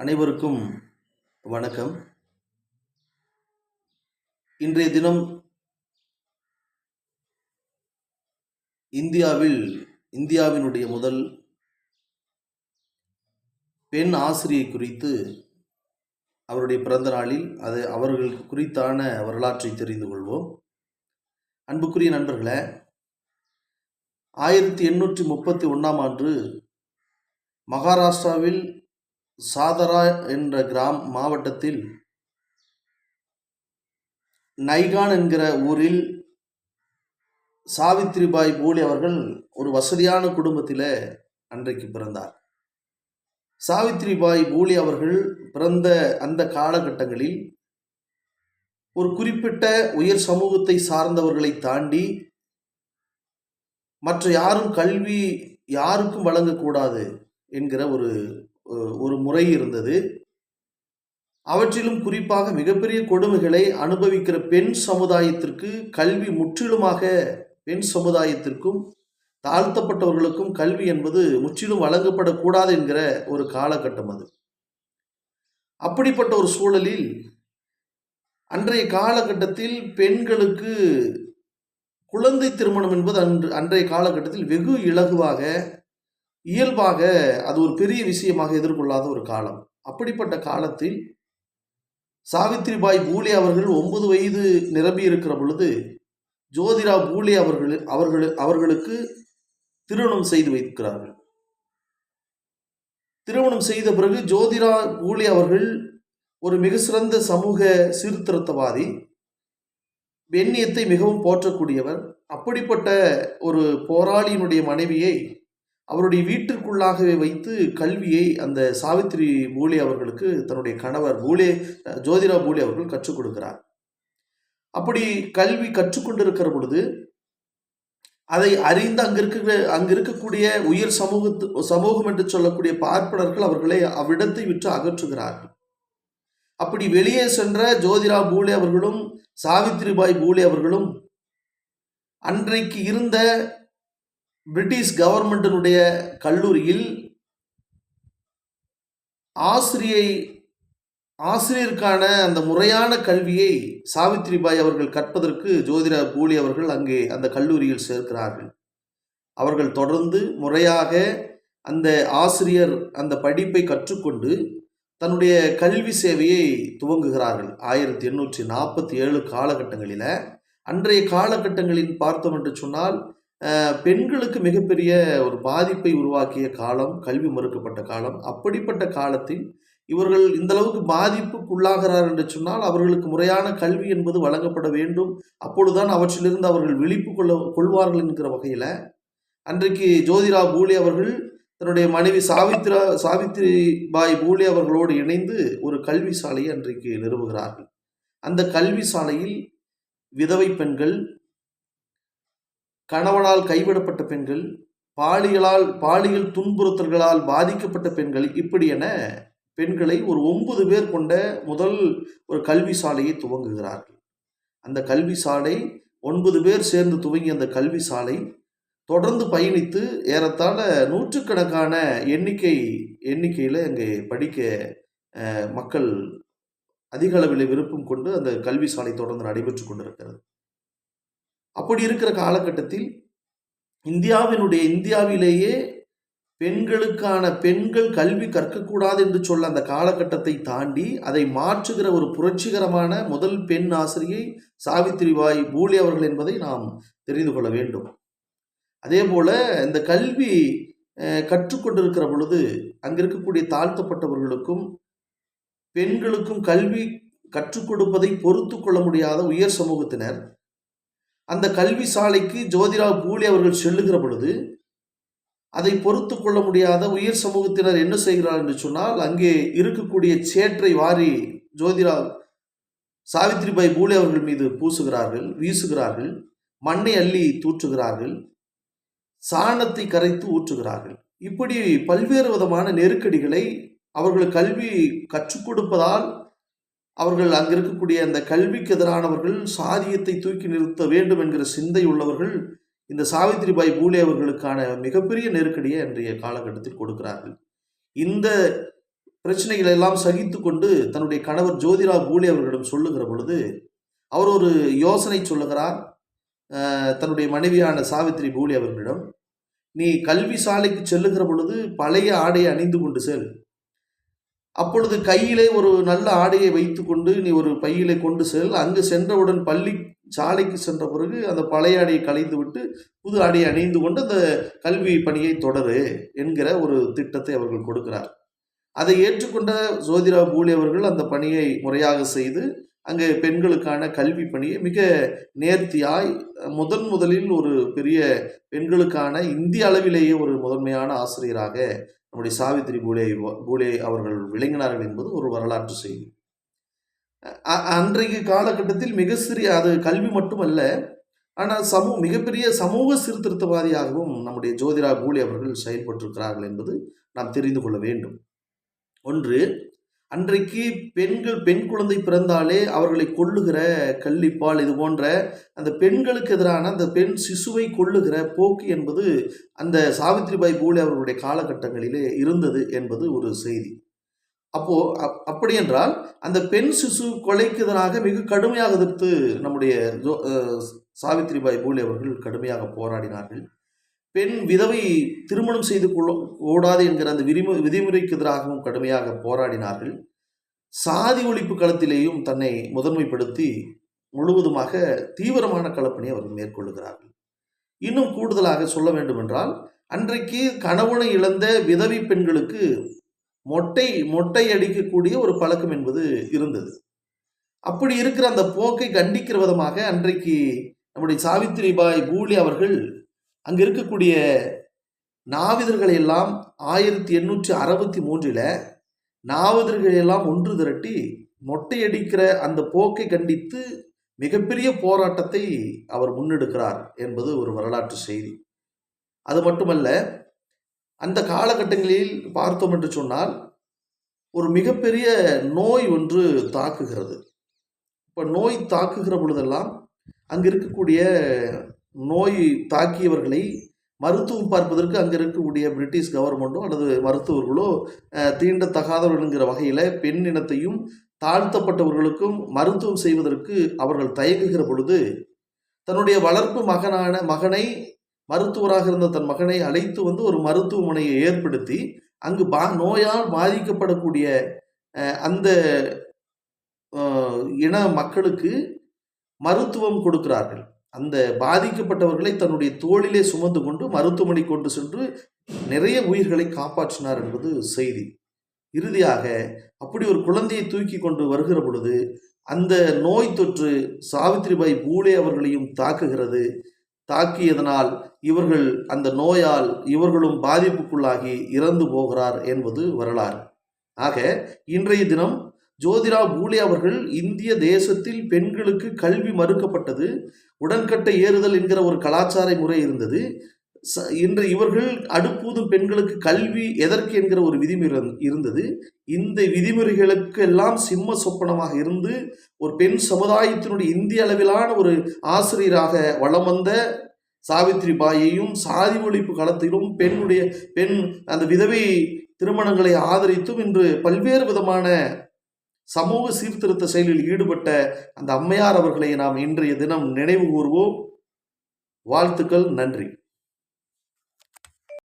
அனைவருக்கும் வணக்கம். இன்றைய தினம் இந்தியாவில் இந்தியாவினுடைய முதல் பெண் ஆசிரியை குறித்து அவருடைய பிறந்த நாளில் அது அவர்கள் குறித்தான வரலாற்றை தெரிந்து கொள்வோம். அன்புக்குரிய நண்பர்களே ஆயிரத்தி எண்ணூற்றி முப்பத்தி ஒன்றாம் ஆண்டு மகாராஷ்டிராவில் சாதரா என்ற கிராம் மாவட்டத்தில் நைகான் என்கிற ஊரில் சாவித்ரிபாய் பூலே அவர்கள் ஒரு வசதியான குடும்பத்தில் அன்றைக்கு பிறந்தார். சாவித்ரிபாய் பூலே அவர்கள் பிறந்த அந்த காலகட்டங்களில் ஒரு குறிப்பிட்ட உயர் சமூகத்தை சார்ந்தவர்களை தாண்டி மற்ற யாரும் கல்வி யாருக்கும் வழங்கக்கூடாது என்கிற ஒரு ஒரு முறை இருந்தது. அவற்றிலும் குறிப்பாக மிகப்பெரிய கொடுமைகளை அனுபவிக்கிற பெண் சமுதாயத்திற்கு கல்வி முற்றிலுமாக பெண் சமுதாயத்திற்கும் தாழ்த்தப்பட்டவர்களுக்கும் கல்வி என்பது முற்றிலும் வழங்கப்படக்கூடாது என்கிற ஒரு காலகட்டம் அது. அப்படிப்பட்ட ஒரு சூழலில் அன்றைய காலகட்டத்தில் பெண்களுக்கு குழந்தை திருமணம் என்பது அன்று அன்றைய காலகட்டத்தில் வெகு இலகுவாக இயல்பாக அது ஒரு பெரிய விஷயமாக எதிர்கொள்ளாத ஒரு காலம். அப்படிப்பட்ட காலத்தில் சாவித்ரிபாய் பூலே அவர்கள் ஒன்பது வயது நிரம்பி இருக்கிற பொழுது ஜோதிரா பூலே அவர்கள் அவர்கள் அவர்களுக்கு திருமணம் செய்து வைக்கிறார்கள். திருமணம் செய்த பிறகு ஜோதிரா பூலே அவர்கள் ஒரு மிக சிறந்த சமூக சீர்திருத்தவாதி பெண்ணியத்தை மிகவும் போற்றக்கூடியவர். அப்படிப்பட்ட ஒரு போராளியினுடைய மனைவியை அவருடைய வீட்டிற்குள்ளாகவே வைத்து கல்வியை அந்த சாவித்ரி பூலே அவர்களுக்கு தன்னுடைய கணவர் பூலே ஜோதிரா பூலே அவர்கள் கற்றுக் கொடுக்கிறார். அப்படி கல்வி கற்றுக்கொண்டிருக்கிற பொழுது அதை அறிந்து அங்க இருக்கிற அங்க இருக்கக்கூடிய உயர் சமூகத்து சமூகம் என்று சொல்லக்கூடிய பார்ப்பனர்கள் அவர்களை அவ்விடத்தை விட்டு அகற்றுகிறார்கள். அப்படி வெளியே சென்ற ஜோதிரா பூலே அவர்களும் சாவித்ரிபாய் பூலே அவர்களும் அன்றைக்கு இருந்த பிரிட்டிஷ் கவர்மெண்டினுடைய கல்லூரியில் ஆசிரியை ஆசிரியருக்கான அந்த முறையான கல்வியை சாவித்ரிபாய் அவர்கள் கற்பதற்கு ஜோதிரா பூலி அவர்கள் அங்கே அந்த கல்லூரியில் சேர்க்கிறார்கள். அவர்கள் தொடர்ந்து முறையாக அந்த ஆசிரியர் அந்த படிப்பை கற்றுக்கொண்டு தன்னுடைய கல்வி சேவையை துவங்குகிறார்கள். ஆயிரத்தி எண்ணூற்றி நாற்பத்தி ஏழு காலகட்டங்களில். அன்றைய காலகட்டங்களில் பார்த்தோம் என்று சொன்னால் பெண்களுக்கு மிகப்பெரிய ஒரு பாதிப்பை உருவாக்கிய காலம் கல்வி மறுக்கப்பட்ட காலம். அப்படிப்பட்ட காலத்தில் இவர்கள் இந்த அளவுக்கு பாதிப்புக்குள்ளாகிறார் என்று சொன்னால் அவர்களுக்கு முறையான கல்வி என்பது வழங்கப்பட வேண்டும். அப்பொழுதுதான் அவற்றிலிருந்து அவர்கள் விழிப்பு கொள்ள கொள்வார்கள் என்கிற வகையில் அன்றைக்கு ஜோதிரா பூலே அவர்கள் தன்னுடைய மனைவி சாவித்ரா சாவித்ரி பாய் பூலே அவர்களோடு இணைந்து ஒரு கல்வி சாலையை அன்றைக்கு நிறுவுகிறார்கள். அந்த கல்வி சாலையில் விதவை பெண்கள் கணவனால் கைவிடப்பட்ட பெண்கள் பாலியலால் பாலியல் துன்புறுத்தல்களால் பாதிக்கப்பட்ட பெண்கள் இப்படி என பெண்களை ஒரு ஒன்பது பேர் கொண்ட முதல் ஒரு கல்வி சாலையை துவங்குகிறார்கள். அந்த கல்வி சாலை ஒன்பது பேர் சேர்ந்து துவங்கிய அந்த கல்வி சாலை தொடர்ந்து பயணித்து ஏறத்தாழ நூற்றுக்கணக்கான எண்ணிக்கை எண்ணிக்கையில் அங்கே படிக்க மக்கள் அதிக அளவில் விருப்பம் கொண்டு அந்த கல்வி சாலை தொடர்ந்து நடைபெற்று கொண்டிருக்கிறது. அப்படி இருக்கிற காலகட்டத்தில் இந்தியாவினுடைய இந்தியாவிலேயே பெண்களுக்கான பெண்கள் கல்வி கற்கக்கூடாது என்று சொல்ல அந்த காலகட்டத்தை தாண்டி அதை மாற்றுகிற ஒரு புரட்சிகரமான முதல் பெண் ஆசிரியை சாவித்திரிபாய் பூலி அவர்கள் என்பதை நாம் தெரிந்து கொள்ள வேண்டும். அதே போல இந்த கல்வி கற்றுக்கொண்டிருக்கிற பொழுது அங்கே இருக்கக்கூடிய தாழ்த்தப்பட்டவர்களுக்கும் பெண்களுக்கும் கல்வி கற்றுக் கொடுப்பதை பொறுத்து கொள்ள முடியாத உயர் சமூகத்தினர் அந்த கல்வி சாலைக்கு ஜோதிராவ் பூலி அவர்கள் செல்லுகிற பொழுது அதை பொறுத்து கொள்ள முடியாத உயர் சமூகத்தினர் என்ன செய்கிறார் என்று சொன்னால் அங்கே இருக்கக்கூடிய சேற்றை வாரி ஜோதிராவ் சாவித்ரிபாய் பூலே அவர்கள் மீது பூசுகிறார்கள் வீசுகிறார்கள் மண்ணை அள்ளி தூற்றுகிறார்கள் சாணத்தை கரைத்து ஊற்றுகிறார்கள். இப்படி பல்வேறு விதமான நெருக்கடிகளை அவர்கள் கல்வி கற்றுக் கொடுப்பதால் அவர்கள் அங்கிருக்கக்கூடிய அந்த கல்விக்கு எதிரானவர்கள் சாதியத்தை தூக்கி நிறுத்த வேண்டும் என்கிற சிந்தை உள்ளவர்கள் இந்த சாவித்ரிபாய் பூலே அவர்களுக்கான மிகப்பெரிய நெருக்கடியை அன்றைய காலகட்டத்தில் கொடுக்கிறார்கள். இந்த பிரச்சனைகளை எல்லாம் சகித்து கொண்டு தன்னுடைய கணவர் ஜோதிரா பூலே அவர்களிடம் சொல்லுகிற பொழுது அவர் ஒரு யோசனை சொல்லுகிறார். தன்னுடைய மனைவியான சாவித்திரி பூலே அவர்களிடம் நீ கல்வி சாலைக்கு செல்லுகிற பொழுது பழைய ஆடையை அணிந்து கொண்டு செல். அப்பொழுது கையிலே ஒரு நல்ல ஆடையை வைத்துக்கொண்டு நீ ஒரு பையிலே கொண்டு செல். அங்கு சென்றவுடன் பள்ளி சாலைக்கு சென்ற பிறகு அந்த பழைய ஆடையை களைந்து விட்டு புது ஆடையை அணிந்து கொண்டு அந்த கல்வி பணியை தொடரு என்கிற ஒரு திட்டத்தை அவர்கள் கொடுக்கிறார். அதை ஏற்றுக்கொண்ட ஜோதிரா பூலி அவர்கள் அந்த பணியை முறையாக செய்து அங்கே பெண்களுக்கான கல்வி பணியை மிக நேர்த்தியாய் முதன் முதலில் ஒரு பெரிய பெண்களுக்கான இந்திய அளவிலேயே ஒரு முதன்மையான ஆசிரியராக நம்முடைய சாவித்திரி பூலே பூலே அவர்கள் விளங்கினார்கள் என்பது ஒரு வரலாற்று செய்தி. அன்றைக்கு காலகட்டத்தில் மிக சிறிய அது கல்வி மட்டுமல்ல ஆனால் சமூக மிகப்பெரிய சமூக சீர்திருத்தவாதியாகவும் நம்முடைய ஜோதிரா பூலே அவர்கள் செயல்பட்டிருக்கிறார்கள் என்பது நாம் தெரிந்து கொள்ள வேண்டும். ஒன்று அன்றைக்கு பெண்கள் பெண் குழந்தை பிறந்தாலே அவர்களை கொள்ளுகிற கள்ளிப்பால் இது போன்ற அந்த பெண்களுக்கு எதிரான அந்த பெண் சிசுவை கொள்ளுகிற போக்கு என்பது அந்த சாவித்ரிபாய் பூலே அவர்களுடைய காலகட்டங்களிலே இருந்தது என்பது ஒரு செய்தி. அப்போ அப்- அப்படி என்றால் அந்த பெண் சிசு கொலைக்கு எதிராக மிக கடுமையாக எதிர்த்து நம்முடைய ஜோ- சாவித்ரிபாய் பூலே அவர்கள் கடுமையாக போராடினார்கள். பெண் விதவை திருமணம் செய்து கொள்ள ஓடாது என்கிற அந்த விதிமு விதிமுறைக்கு எதிராகவும் கடுமையாக போராடினார்கள். சாதி ஒழிப்பு களத்திலேயும் தன்னை முதன்மைப்படுத்தி முழுவதுமாக தீவிரமான களப்பணியை அவர்கள் மேற்கொள்ளுகிறார்கள். இன்னும் கூடுதலாக சொல்ல வேண்டுமென்றால் அன்றைக்கு கணவனை இழந்த விதவி பெண்களுக்கு மொட்டை மொட்டை அடிக்கக்கூடிய ஒரு பழக்கம் என்பது இருந்தது. அப்படி இருக்கிற அந்த போக்கை கண்டிக்கிற விதமாக அன்றைக்கு நம்முடைய சாவித்திரிபாய் பூலி அவர்கள் அங்கே இருக்கக்கூடிய நாவிதர்களை எல்லாம் ஆயிரத்தி எண்ணூற்றி அறுபத்தி மூன்றில் நாவிதர்களை எல்லாம் ஒன்று திரட்டி மொட்டையடிக்கிற அந்த போக்கை கண்டித்து மிகப்பெரிய போராட்டத்தை அவர் முன்னெடுக்கிறார் என்பது ஒரு வரலாற்று செய்தி. அது மட்டுமல்ல அந்த காலகட்டங்களில் பார்த்தோம் என்று சொன்னால் ஒரு மிகப்பெரிய நோய் ஒன்று தாக்குகிறது. இப்போ நோய் தாக்குகிற பொழுதெல்லாம் அங்கே இருக்கக்கூடிய நோய் தாக்கியவர்களை மருத்துவம் பார்ப்பதற்கு அங்கே இருக்கக்கூடிய பிரிட்டிஷ் கவர்மெண்ட்டோ அல்லது மருத்துவர்களோ தீண்டத்தகாதவர்கள்ங்கிற வகையில் பெண் இனத்தையும் தாழ்த்தப்பட்டவர்களுக்கும் மருத்துவம் செய்வதற்கு அவர்கள் தயங்குகிற பொழுது தன்னுடைய வளர்ப்பு மகனான மகனை மருத்துவராக இருந்த தன் மகனை அழைத்து வந்து ஒரு மருத்துவமனையை ஏற்படுத்தி அங்கு பா நோயால் பாதிக்கப்படக்கூடிய அந்த இன மக்களுக்கு மருத்துவம் கொடுக்கிறார்கள். அந்த பாதிக்கப்பட்டவர்களை தன்னுடைய தோளிலே சுமந்து கொண்டு மருத்துவமனை கொண்டு சென்று நிறைய உயிர்களை காப்பாற்றினார் என்பது செய்தி. இறுதியாக அப்படி ஒரு குழந்தையை தூக்கி கொண்டு வருகிற பொழுது அந்த நோய் தொற்று சாவித்ரிபாய் பூலே அவர்களையும் தாக்குகிறது. தாக்கியதனால் இவர்கள் அந்த நோயால் இவர்களும் பாதிப்புக்குள்ளாகி இறந்து போகிறார் என்பது வரலாறு. ஆக இன்றைய தினம் ஜோதிரா பூலே அவர்கள் இந்திய தேசத்தில் பெண்களுக்கு கல்வி மறுக்கப்பட்டது. உடன்கட்டை ஏறுதல் என்கிற ஒரு கலாச்சார முறை இருந்தது. ச- இன்று இவர்கள் அடுப்பூதும் பெண்களுக்கு கல்வி எதற்கு என்கிற ஒரு விதிமுறை இருந்தது. இந்த விதிமுறைகளுக்கு எல்லாம் சிம்ம சொப்பனமாக இருந்து ஒரு பெண் சமுதாயத்தினுடைய இந்திய அளவிலான ஒரு ஆசிரியராக வலம் வந்த சாவித்ரி பாயையும் சாதி ஒழிப்பு களத்திலும் பெண்ணுடைய பெண் அந்த விதவை திருமணங்களை ஆதரித்தும் இன்று பல்வேறு விதமான சமூக சீர்திருத்த செயலில் ஈடுபட்ட அந்த அம்மையார் அவர்களை நாம் இன்றைய தினம் நினைவு கூறுவோம் வாழ்த்துக்கள் நன்றி.